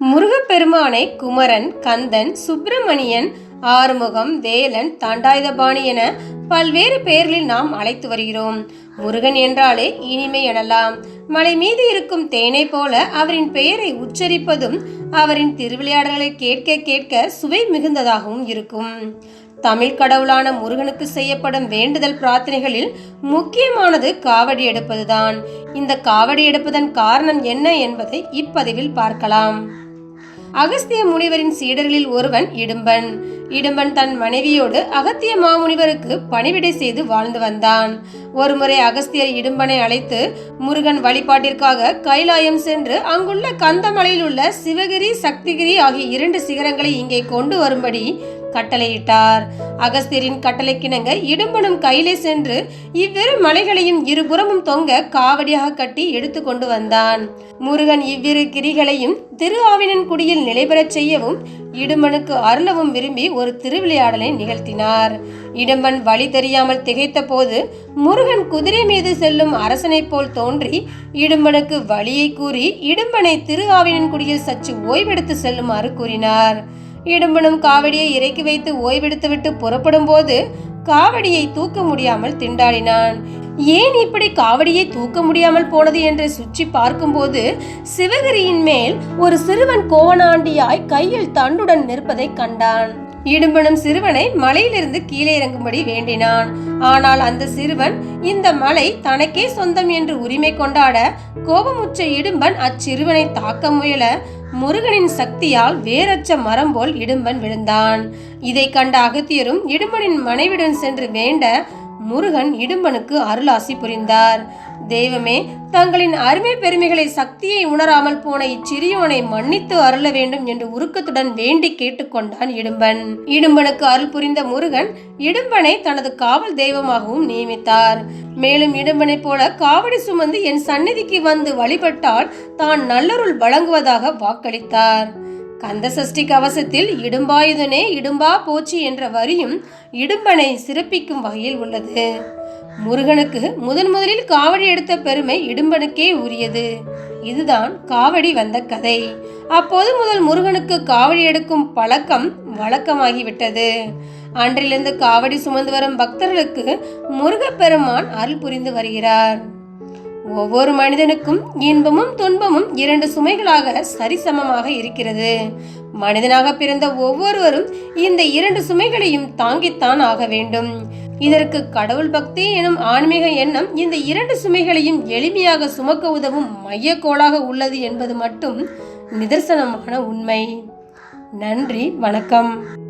முருகப்பெருமானை குமரன் கந்தன் சுப்பிரமணியன் ஆறுமுகம் வேலன் தாண்டாயுதபாணி என பல்வேறு பெயர்களில் நாம் அழைத்து வருகிறோம். முருகன் என்றாலே இனிமை எனலாம். மலை மீது இருக்கும் தேனை போல அவரின் பெயரை உச்சரிப்பதும் அவரின் திருவிளையாடல்களை கேட்க கேட்க சுவை மிகுந்ததாகவும் இருக்கும். தமிழ் கடவுளான முருகனுக்கு செய்யப்படும் வேண்டுதல் பிரார்த்தனைகளில் முக்கியமானது காவடி எடுப்பதுதான். இந்த காவடி எடுப்பதன் காரணம் என்ன என்பதை இப்பதிவில் பார்க்கலாம். அகஸ்திய முனிவரின் சீடர்களில் ஒருவன் இடும்பன். இடும்பன் தன் மனைவியோடு அகத்திய மாமுனிவருக்கு பணிவிடை செய்து வாழ்ந்து வந்தான். ஒருமுறை அகஸ்தியர் இடும்பனை அழைத்து முருகன் வழிபாட்டிற்காக கைலாயம் சென்று அங்குள்ள கந்தமலையில் உள்ள சிவகிரி சக்திகிரி ஆகிய இரண்டு சிகரங்களை இங்கே கொண்டு வரும்படி கட்டளையிட்டார். அகஸ்தியரின் கட்டளைக்கிணங்க இடும்பனும் கையிலே சென்று இவ்விரு மலைகளையும் இருபுறமும் தொங்க காவடியாக கட்டி எடுத்து கொண்டு வந்தான். முருகன் இவ்விரு கிரிகளையும் திரு ஆவினன் குடியில் நிலைபெறச் செய்யவும் இடும்பனுக்கு அருளவும் விரும்பி ஒரு திருவிளையாடலை நிகழ்த்தினார். இடும்பன் வழி தெரியாமல் திகைத்த போது முருகன் குதிரை மீது செல்லும் அரசனைப் போல் தோன்றி இடும்பனுக்கு வழியை கூறி இடும்பனை திரு ஆவினன் குடியில் சற்று ஓய்வெடுத்து செல்லுமாறு கூறினார். இடும்பனும் காவடியை இறக்கி வைத்து ஓய்வெடுத்துவிட்டு புறப்படும் போது காவடியை தூக்க முடியாமல் திண்டாடினான். ஏன் இப்படி காவடியை தூக்க முடியாமல் போனது என்று சுற்றி பார்க்கும்போது சிவகிரியின் மேல் ஒரு சிறுவன் கோவனாண்டியாய் கையில் தண்டுடன் நிற்பதை கண்டான். இடும்பனும் சிறுவனை மலையிலிருந்து கீழே இறங்கும்படி வேண்டினான். ஆனால் அந்த சிறுவன் இந்த மலை தனக்கே சொந்தம் என்று உரிமை கொண்டாட கோபமுற்ற இடும்பன் அச்சிறுவனை தாக்க முயல முருகனின் சக்தியால் வேரற்ற மரம் போல் இடும்பன் விழுந்தான். இதை கண்ட அகத்தியரும் இடும்பனின் மனைவிடன் சென்று வேண்ட முருகன் இடும்பனுக்கு அருளாசி புரிந்தார். தெய்வமே தங்களின் அருமை பெருமைகளை சக்தியை உணராமல் போன இச்சிறியோனை மன்னித்து அருள வேண்டும் என்று உருக்கத்துடன் வேண்டி கேட்டுக்கொண்டான் இடும்பன். இடும்பனுக்கு அருள் புரிந்த முருகன் இடும்பனை தனது காவல் தெய்வமாகவும் நியமித்தார். மேலும் இடும்பனைப் போல காவடி சுமந்து என் சந்நிதிக்கு வந்து வழிபட்டால் தான் நல்லருள் வழங்குவதாக வாக்களித்தார். கந்த சஷ்டி கவசத்தில் இடும்பாயுதனே இடும்பா போச்சு என்ற வரியும் இடும்பனை சிறப்பிக்கும் வகையில் உள்ளது. முருகனுக்கு முதன் முதலில் காவடி எடுத்த பெருமை இடும்பனுக்கே உரியது. இதுதான் காவடி வந்த கதை. அப்போது முதல் முருகனுக்கு காவடி எடுக்கும் பழக்கம் வழக்கமாகிவிட்டது. அன்றிலிருந்து காவடி சுமந்து வரும் பக்தர்களுக்கு முருகப்பெருமான் அருள் புரிந்து வருகிறார். ஒவ்வொரு மனிதனுக்கும் இன்பமும் துன்பமும் இரண்டு சுமைகளாக சரிசமமாக இருக்கிறது. மனிதனாக பிறந்த ஒவ்வொருவரும் இந்த இரண்டு சுமைகளையும் தாங்கித்தான் ஆக வேண்டும். இதற்கு கடவுள் பக்தி எனும் ஆன்மீக எண்ணம் இந்த இரண்டு சுமைகளையும் எளிமையாக சுமக்க உதவும் மையக்கோளாக உள்ளது என்பது மட்டும் நிதர்சனமான உண்மை. நன்றி வணக்கம்.